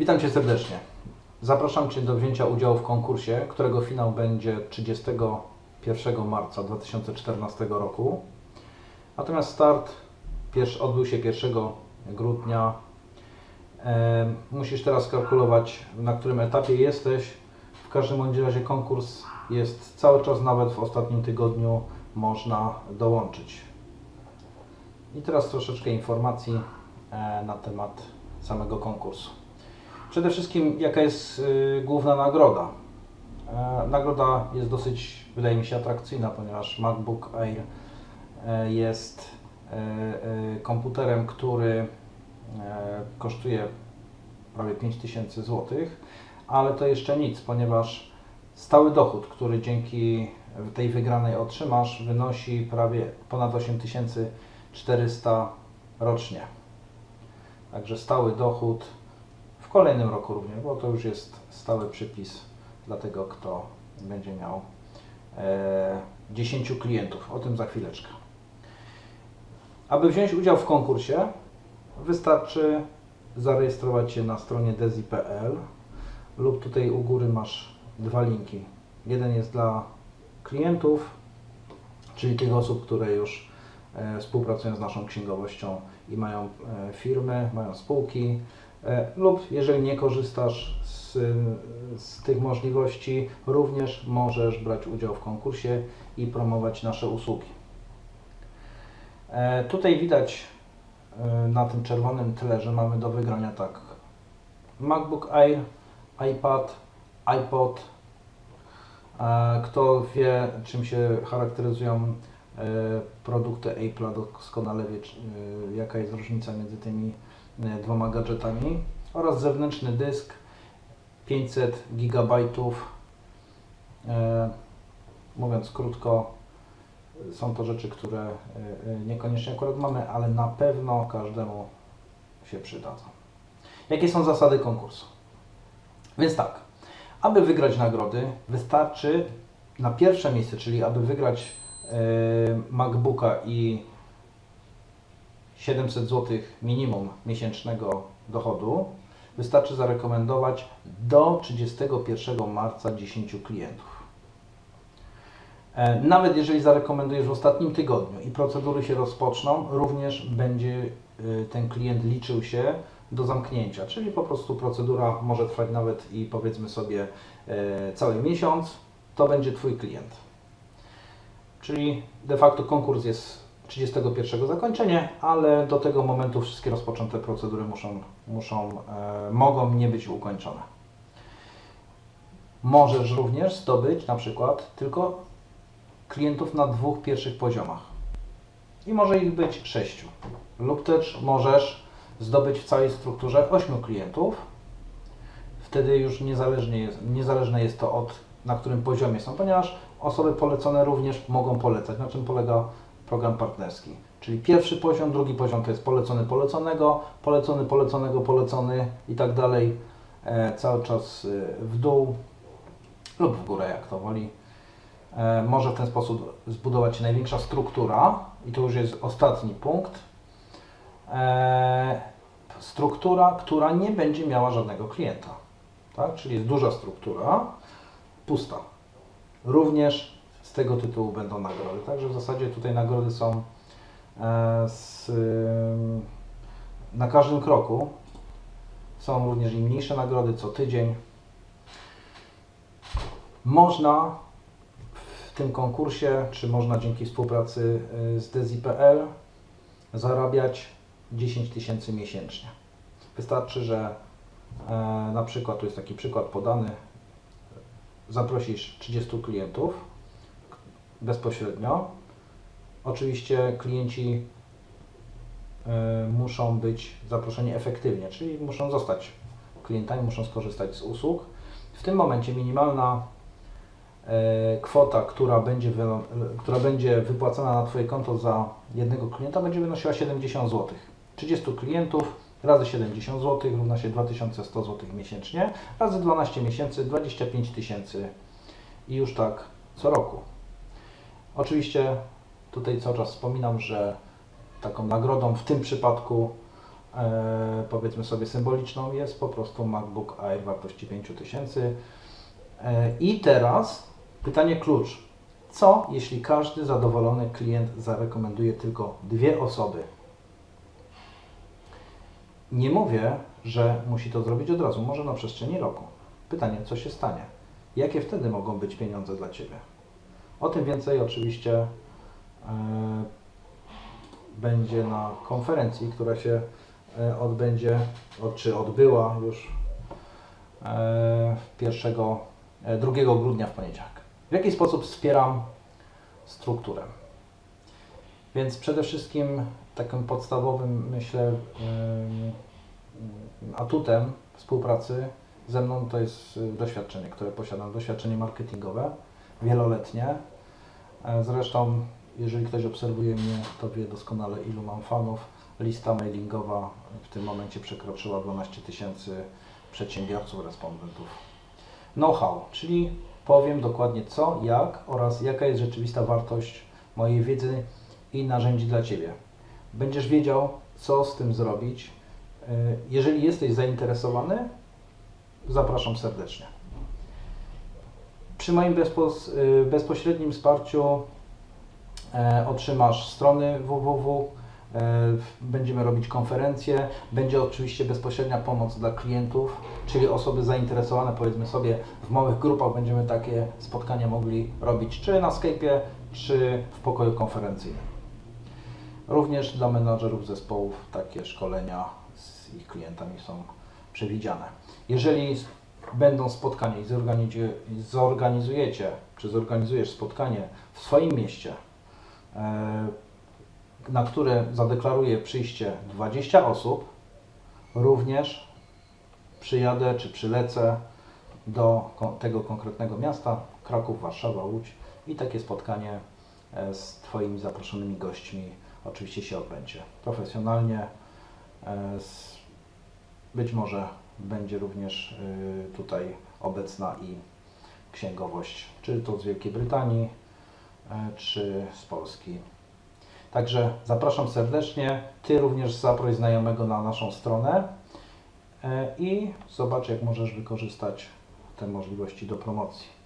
Witam Cię serdecznie. Zapraszam Cię do wzięcia udziału w konkursie, którego finał będzie 31 marca 2014 roku. Natomiast start odbył się 1 grudnia. Musisz teraz kalkulować, na którym etapie jesteś. W każdym bądź razie konkurs jest cały czas, nawet w ostatnim tygodniu można dołączyć. I teraz troszeczkę informacji e, na temat samego konkursu. Przede wszystkim, jaka jest y, główna nagroda? E, nagroda jest dosyć, wydaje mi się, atrakcyjna, ponieważ MacBook Air e, jest e, komputerem, który kosztuje prawie 5000 zł, ale to jeszcze nic, ponieważ stały dochód, który dzięki tej wygranej otrzymasz, wynosi prawie ponad 8400 rocznie. Także stały dochód kolejnym roku również, bo to już jest stały przypis dla tego, kto będzie miał e, 10 klientów. O tym za chwileczkę. Aby wziąć udział w konkursie, wystarczy zarejestrować się na stronie dezi.pl lub tutaj u góry masz dwa linki. Jeden jest dla klientów, czyli tych osób, które już e, współpracują z naszą księgowością i mają e, firmy, mają spółki, lub jeżeli nie korzystasz z, z tych możliwości, również możesz brać udział w konkursie i promować nasze usługi. E, Tutaj widać e, na tym czerwonym tle, że mamy do wygrania tak MacBook Air, iPad, iPod. E, Kto wie, czym się charakteryzują e, produkty Apple'a, doskonale wie, e, jaka jest różnica między tymi e, dwoma gadżetami. Oraz zewnętrzny dysk 500 GB. E, Mówiąc krótko, są to rzeczy, które e, e, niekoniecznie akurat mamy, ale na pewno każdemu się przydadzą. Jakie są zasady konkursu? Więc tak, aby wygrać nagrody, wystarczy na pierwsze miejsce, czyli aby wygrać e, MacBooka i 700 zł minimum miesięcznego dochodu, wystarczy zarekomendować do 31 marca 10 klientów. E, Nawet jeżeli zarekomendujesz w ostatnim tygodniu i procedury się rozpoczną, również będzie y, ten klient liczył się do zamknięcia, czyli po prostu procedura może trwać nawet i powiedzmy sobie e, cały miesiąc, to będzie Twój klient. Czyli de facto konkurs jest 31 zakończenie, ale do tego momentu wszystkie rozpoczęte procedury muszą, muszą e, mogą nie być ukończone. Możesz również zdobyć na przykład tylko klientów na dwóch pierwszych poziomach. I może ich być sześciu. Lub też możesz zdobyć w całej strukturze ośmiu klientów. Wtedy już niezależnie jest, niezależne jest to od na którym poziomie są, ponieważ osoby polecone również mogą polecać. Na czym polega program partnerski? Czyli pierwszy poziom, drugi poziom to jest polecony poleconego, polecony poleconego, polecony i tak dalej. E, cały czas e, w dół lub w górę, jak to woli. E, może w ten sposób zbudować się największa struktura i to już jest ostatni punkt. Struktura, która nie będzie miała żadnego klienta. Tak? Czyli jest duża struktura, pusta. Również z tego tytułu będą nagrody. Także w zasadzie tutaj nagrody są e, z, na każdym kroku. Są również i mniejsze nagrody co tydzień. Można w tym konkursie, czy można dzięki współpracy y, z Dezi.pl zarabiać 10 tysięcy miesięcznie. Wystarczy, że e, na przykład, tu jest taki przykład podany, zaprosisz 30 klientów bezpośrednio. Oczywiście klienci e, muszą być zaproszeni efektywnie, czyli muszą zostać klientami, muszą skorzystać z usług. W tym momencie minimalna e, kwota, która będzie, która będzie wypłacana na Twoje konto za jednego klienta, będzie wynosiła 70 zł. 30 klientów razy 70 zł równa się 2100 zł miesięcznie, razy 12 miesięcy 25 tysięcy i już tak co roku. Oczywiście tutaj cały czas wspominam, że taką nagrodą w tym przypadku e, powiedzmy sobie symboliczną jest po prostu MacBook Air wartości 5000. E, I teraz pytanie klucz. Co jeśli każdy zadowolony klient zarekomenduje tylko dwie osoby? Nie mówię, że musi to zrobić od razu, może na przestrzeni roku. Pytanie, co się stanie? Jakie wtedy mogą być pieniądze dla Ciebie? O tym więcej oczywiście e, będzie na konferencji, która się e, odbędzie, od, czy odbyła już e, 1, e, 2 grudnia w poniedziałek. W jaki sposób wspieram strukturę? Więc przede wszystkim takim podstawowym, myślę, atutem współpracy ze mną to jest doświadczenie, które posiadam, doświadczenie marketingowe, wieloletnie. E, Zresztą, jeżeli ktoś obserwuje mnie, to wie doskonale, ilu mam fanów. Lista mailingowa w tym momencie przekroczyła 12 tysięcy przedsiębiorców, respondentów. Know-how, czyli powiem dokładnie co, jak oraz jaka jest rzeczywista wartość mojej wiedzy i narzędzi dla Ciebie. Będziesz wiedział, co z tym zrobić. E, Jeżeli jesteś zainteresowany, zapraszam serdecznie. Przy moim bezpos, y, bezpośrednim wsparciu e, otrzymasz strony www, e, będziemy robić konferencje, będzie oczywiście bezpośrednia pomoc dla klientów, czyli osoby zainteresowane, powiedzmy sobie, w małych grupach będziemy takie spotkania mogli robić, czy na Skype'ie, czy w pokoju konferencyjnym. Również dla menadżerów zespołów takie szkolenia z ich klientami są przewidziane. Jeżeli będą spotkania i zorganizu- i zorganizujecie, czy zorganizujesz spotkanie w swoim mieście, e, na które zadeklaruje przyjście 20 osób, również przyjadę czy przylecę do tego konkretnego miasta, Kraków, Warszawa, Łódź i takie spotkanie e, z Twoimi zaproszonymi gośćmi oczywiście się odbędzie. Profesjonalnie, e, być może będzie również y, tutaj obecna i księgowość, czy to z Wielkiej Brytanii, e, czy z Polski. Także zapraszam serdecznie. Ty również zaproś znajomego na naszą stronę e, i zobacz, jak możesz wykorzystać te możliwości do promocji.